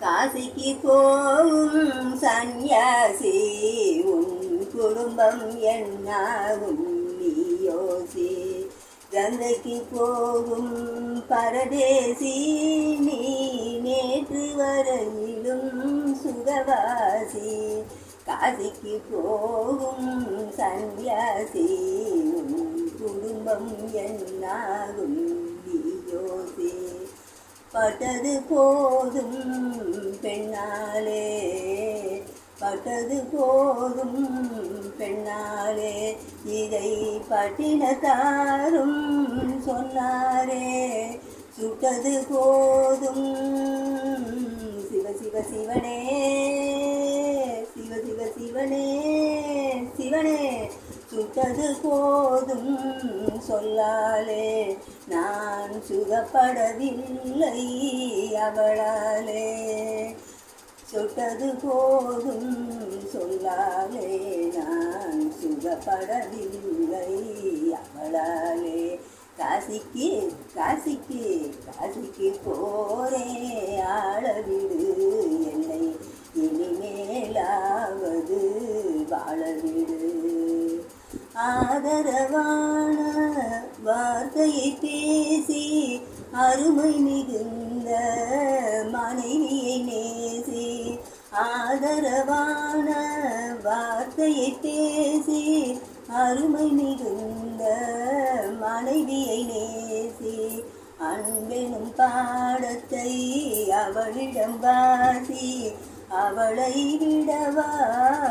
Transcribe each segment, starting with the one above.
காசிக்கு போகும் சந்நியாசி உன் குடும்பம் என்னாகும் நீ யோசி கங்கைக்கு போகும் பரதேசி நீ நேற்று வரையிலும் சுகவாசி. காசிக்கு போகும் சந்நியாசி உன் குடும்பம் என்னாகும் நீ யோசி பட்டது போதும் பெண்ணாலே பட்டது போதும் பெண்ணாலே இதை பட்டினத்தாரும் சொன்னாரே. சுட்டது போதும். சிவ சிவ சிவனே சிவ சிவ சிவனே சிவனே. சுட்டது போதும் சொல்லாலே நான் சுகப்படவில்லை அவளாலே. சுட்டது போதும் சொல்லாலே நான் சுகப்படவில்லை அவளாலே. காசிக்கு காசிக்கு காசிக்கு போரே ஆளவிடு என்னை. இனிமேலாவது வாழவிடு ஆதரவான வார்த்தையை பேசி அருமை மிகுந்த மனைவியை நேசி. ஆதரவான வார்த்தையை பேசி அருமை மிகுந்த மனைவியை நேசி. அன்பெனும் பாடத்தை அவளிடம் வாசி அவளை விடவா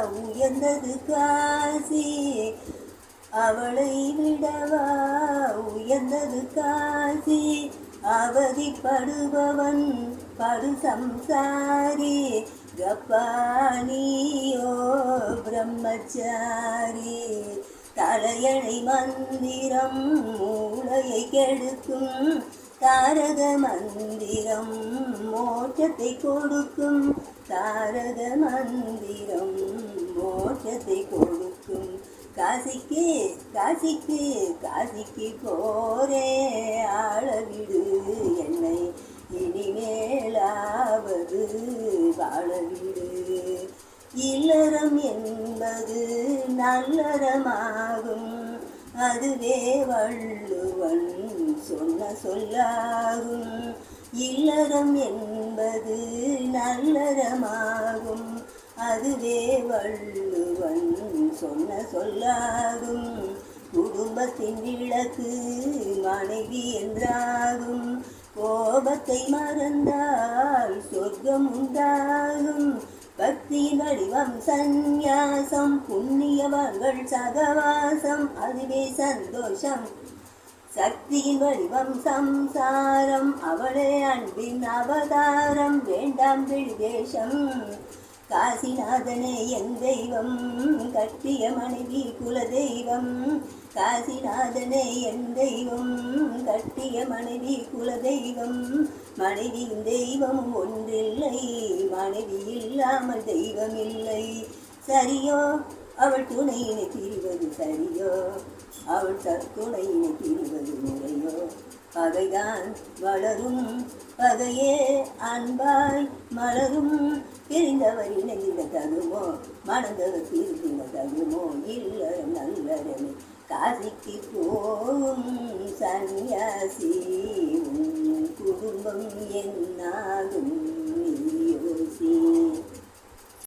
உயர்ந்தது காசி. அவளை விடவா? உயர்ந்தது காசி. அவதிப்படுபவன் படு சம்சாரி. கப்பானியோ பிரம்மச்சாரி. தலையணை மந்திரம் மூளையை கெடுக்கும். தாரக மந்திரம் மோட்சத்தை கொடுக்கும். தாரக மந்திரம் மோட்சத்தை கொடுக்கும் காசிக்கு காசிக்கு காசிக்கு போரே ஆளவிடு என்னை. இனிமேலாவது வாழவிடு. இல்லறம் என்பது நல்லறமாகும். அதுவே வள்ளுவன் சொன்ன சொல்லாகும். இல்லறம் என்பது நல்லறமாகும். அதுவே வள்ளுவன் சொன்ன சொல்லாகும். குடும்பத்தின் விளக்கு மனைவி என்றாகும். கோபத்தை மறந்தால் சொர்க்கம் உண்டாகும். பக்தியின் வடிவம் சந்நியாசம் புண்ணியவான்கள் சகவாசம் அதுவே சந்தோஷம். சக்தியின் வடிவம் சம்சாரம் அவளே அன்பின் அவதாரம் வேண்டாம் விடுவேஷம் காசிநாதனே என் தெய்வம். கட்டிய மனைவி குலதெய்வம். காசிநாதனே என் தெய்வம். கட்டிய மனைவி குலதெய்வம். மனைவியின் தெய்வம் ஒன்றில்லை மனைவி இல்லாமல் தெய்வம் இல்லை சரியோ? அவள் துணையினை பிரிவது சரியோ? அவள் தற்குணையினை பிரிவது முறையோ? பகைதான் வளரும் பகையே அன்பாய் மலரும். பிரிந்தவர் இணைந்த தருமோ மணந்தவர் பிரிந்த தருமோ இல்ல நல்லரமே காசிக்கு போகும் சன்னியாசி உன் குடும்பம் என்